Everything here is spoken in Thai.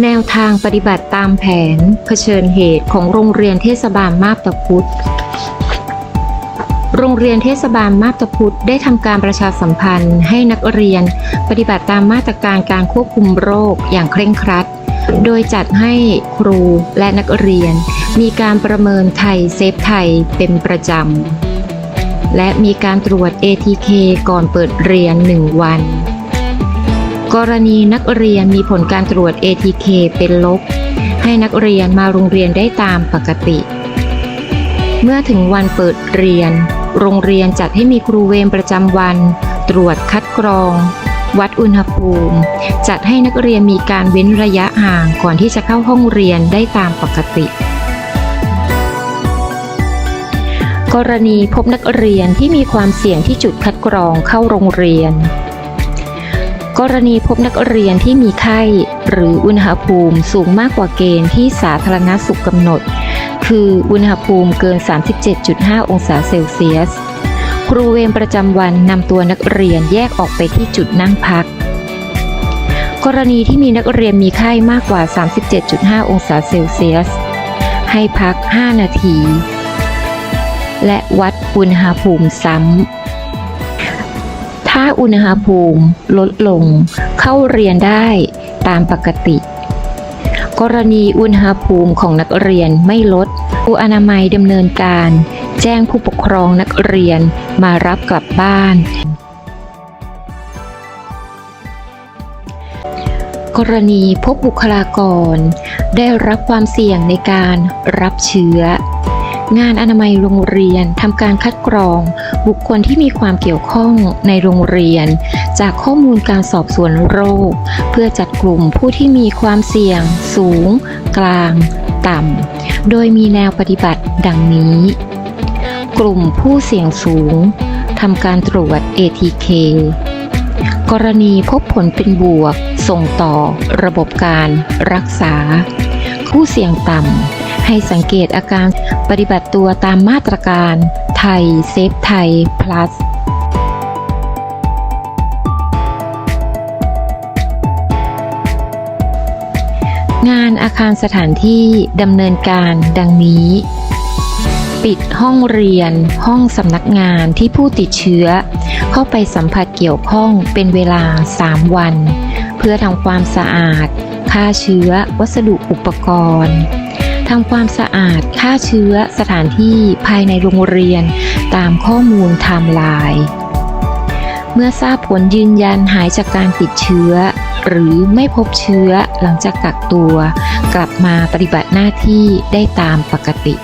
แนวทางปฏิบัติตามแผน เผชิญเหตุของโรงเรียนเทศบาลมาบตาพุธโรงเรียนเทศบาลมาบตาพุธได้ทำการประชาสัมพันธ์ให้นักเรียน ปฏิบัติตามมาตรการการควบคุมโรคอย่างเคร่งครัด โดยจัดให้ครูและนักเรียน มีการประเมินไทยเซฟไทยเป็นประจำและมีการตรวจ ATK ก่อนเปิดเรียน 1 วัน กรณีนักเรียนมีผลการตรวจ ATK เป็นลบ ให้นักเรียนมาโรงเรียนได้ตามปกติ เมื่อถึงวันเปิดเรียน โรงเรียนจัดให้มีครูเวรประจำวัน ตรวจคัดกรอง วัดอุณหภูมิ จัดให้นักเรียนมีการเว้นระยะห่างก่อนที่จะเข้าห้องเรียนได้ตามปกติ กรณีพบนักเรียนที่มีความเสี่ยงที่จุดคัดกรองเข้าโรงเรียน กรณีพบนักเรียนที่มีไข้ หรืออุณหภูมิสูงมากกว่าเกณฑ์ที่สาธารณสุขกำหนด คืออุณหภูมิเกิน 37.5 องศาเซลเซียส ครูเวรประจำวันนำตัวนักเรียนแยกออกไปที่จุดนั่งพัก กรณีที่มีนักเรียนมีไข้มากกว่า 37.5 องศาเซลเซียส ให้พัก 5 นาที และวัดอุณหภูมิซ้ำ ถ้าอุณหภูมิลดลง เข้าเรียนได้ตามปกติ กรณีอุณหภูมิของนักเรียนไม่ลดครูอนามัยดำเนินการ แจ้งผู้ปกครองนักเรียนมารับกลับบ้าน กรณีพบบุคลากร ได้รับความเสี่ยงในการรับเชื้อ งานอนามัยโรงเรียนทำการคัดกรอง บุคคลที่มีความเกี่ยวข้องในโรงเรียน จากข้อมูลการสอบสวนโรค เพื่อจัดกลุ่มผู้ที่มีความเสี่ยง สูง กลาง ต่ำ โดยมีแนวปฏิบัติดังนี้ กลุ่มผู้เสี่ยงสูงทำการตรวจ ATK กรณีพบผลเป็นบวก ส่งต่อระบบการรักษา ผู้เสี่ยงต่ำ ให้สังเกตอาการปฏิบัติตัวตามมาตรการไทยเซฟไทย plus งานอาคารสถานที่ดำเนินการดังนี้ ปิดห้องเรียน ห้องสำนักงานที่ผู้ติดเชื้อ เข้าไปสัมผัสเกี่ยวข้องเป็นเวลา 3 วัน เพื่อทำความสะอาดฆ่าเชื้อวัสดุอุปกรณ์ ทำความสะอาดฆ่าเชื้อสถานที่ภายในโรงเรียน ตามข้อมูลไทม์ไลน์เมื่อทราบผลยืนยันหายจากการติดเชื้อ หรือไม่พบเชื้อหลังจากกักตัว กลับมาปฏิบัติหน้าที่ได้ตามปกติ